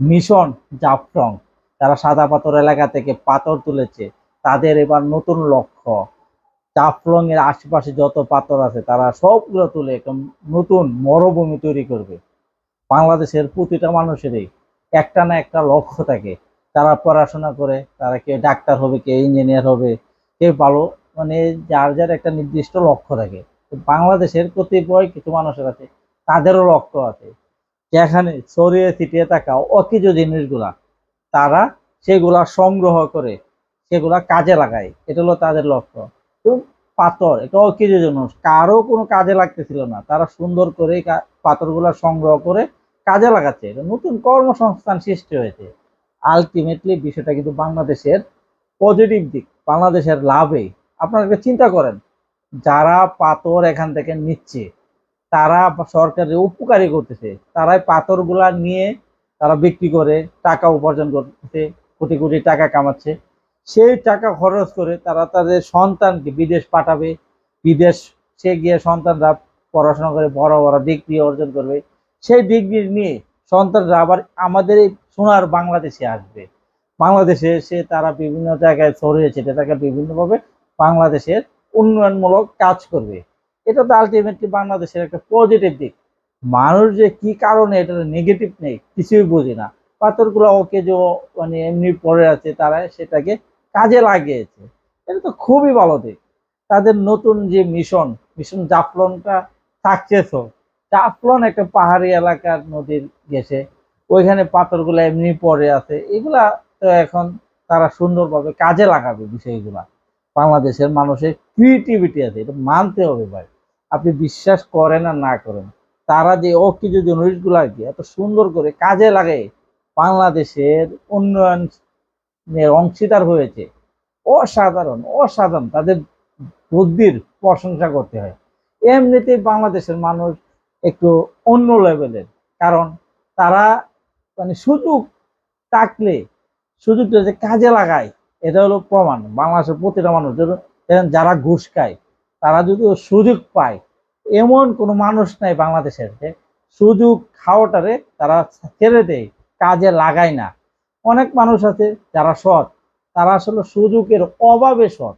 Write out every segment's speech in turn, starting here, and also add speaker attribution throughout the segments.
Speaker 1: Mission Jaflong তারা সাদা পাথর এলাকা থেকে পাথর তুলেছে, তাদের এবার নতুন লক্ষ্য। জাফলং এর আশেপাশে যত পাথর আছে, তারা সবগুলো তুলে নতুন মরুভূমি তৈরি করবে। বাংলাদেশের প্রতিটা মানুষেরই একটা না একটা লক্ষ্য থাকে। তারা পড়াশোনা করে, তারা কেউ ডাক্তার হবে কেউ ইঞ্জিনিয়ার হবে, কে ভালো মানে যার যার একটা নির্দিষ্ট লক্ষ্য থাকে। বাংলাদেশের কতিপয় কিছু মানুষের আছে, তাদেরও লক্ষ্য আছে। যেখানে ছড়িয়ে ছিটিয়ে থাকা অকিজ জিনিসগুলা, তারা সেগুলা সংগ্রহ করে, সেগুলা কাজে লাগায়। এটা হলো তাদের লক্ষ্য। তো পাথর, এটা অকিজ জিনিস। কারও কোনো কাজে লাগতেছিল না। তারা সুন্দর করে পাথরগুলা সংগ্রহ করে কাজে লাগাচ্ছে। এটা নতুন কর্মসংস্থান সৃষ্টি হয়েছে। আলটিমেটলি বিষয়টা কিন্তু বাংলাদেশের পজিটিভ দিক। বাংলাদেশের লাভে। আপনারা চিন্তা করেন, যারা পাথর এখান থেকে নিচ্ছে তারা সরকারের উপকারী করতেছে। তারাই পাথরগুলা নিয়ে তারা বিক্রি করে, টাকা উপার্জন করতেছে, কোটি কোটি টাকা কামাচ্ছে। সেই টাকা খরচ করে তারা তাদের সন্তানকে বিদেশ পাঠাবে। বিদেশ সে গিয়ে সন্তানরা পড়াশোনা করে, বড় বড় ডিগ্রি অর্জন করবে। সেই ডিগ্রি নিয়ে সন্তানরা আবার আমাদের এই সোনার বাংলাদেশে আসবে। বাংলাদেশে এসে তারা বিভিন্ন জায়গায় ছড়িয়ে ছিটে তাকে বিভিন্নভাবে বাংলাদেশের উন্নয়নমূলক কাজ করবে। এটা তো আলটিমেটলি বাংলাদেশের একটা পজিটিভ দিক। মানুষ যে কি কারণে এটা নেগেটিভ নেই, কিছুই বুঝি না। পাথরগুলো ওকে যে মানে এমনি পড়ে আছে, তারা সেটাকে কাজে লাগিয়েছে। এটা তো খুবই ভালো দিক। তাদের নতুন যে মিশন মিশন জাফলনটা সাকসেস হোক। জাফলন একটা পাহাড়ি এলাকার নদীর গেছে ওইখানে পাথরগুলো এমনি পড়ে আছে। এগুলা তো এখন তারা সুন্দরভাবে কাজে লাগাবে বিষয়গুলা। বাংলাদেশের মানুষের ক্রিয়েটিভিটি আছে, এটা মানতে হবে ভাই। আপনি বিশ্বাস করেন আর না করেন। তারা যে আর কি এত সুন্দর করে কাজে লাগে বাংলাদেশের উন্নয়ন অংশীদার হয়েছে, অসাধারণ অসাধারণ তাদের বুদ্ধির প্রশংসা করতে হয়। এমনিতেই বাংলাদেশের মানুষ একটু অন্য লেভেলের, কারণ তারা মানে সুযোগ থাকলে, সুযোগটা যে কাজে লাগায়, এটা হলো প্রমাণ। বাংলাদেশের প্রতিটা মানুষ যারা ঘুষ খায় তারা যদি সুযোগ পায়, এমন কোনো মানুষ নাই বাংলাদেশের যে সুযোগ খাওয়াটারে তারা ছেড়ে দেয়, কাজে লাগায় না। অনেক মানুষ আছে যারা সৎ, তারা আসলে সুযোগের অভাবে সৎ।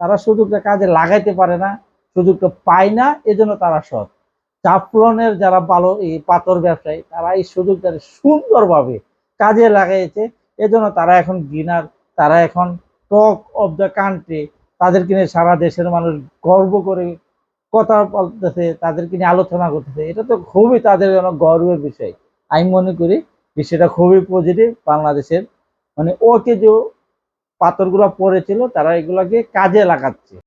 Speaker 1: তারা সুযোগটা কাজে লাগাইতে পারে না, সুযোগটা পায় না, এজন্য তারা সৎ। জাফলনের যারা ভালো এই পাথর ব্যবসায়ী, তারা এই সুযোগটা সুন্দরভাবে কাজে লাগাইছে, এজন্য তারা এখন গিনার তারা এখন টক অফ দ্য কান্ট্রি তাদেরকে নিয়ে সারা দেশের মানুষ গর্ব করে কথা বলতেছে, তাদেরকে নিয়ে আলোচনা করতেছে। এটা তো খুবই তাদের জন্য গর্বের বিষয়। আমি মনে করি বিষয়টা খুবই পজিটিভ বাংলাদেশের। মানে ওকে যে পাথরগুলো পড়েছিল, তারা এগুলাকে কাজে লাগাচ্ছে।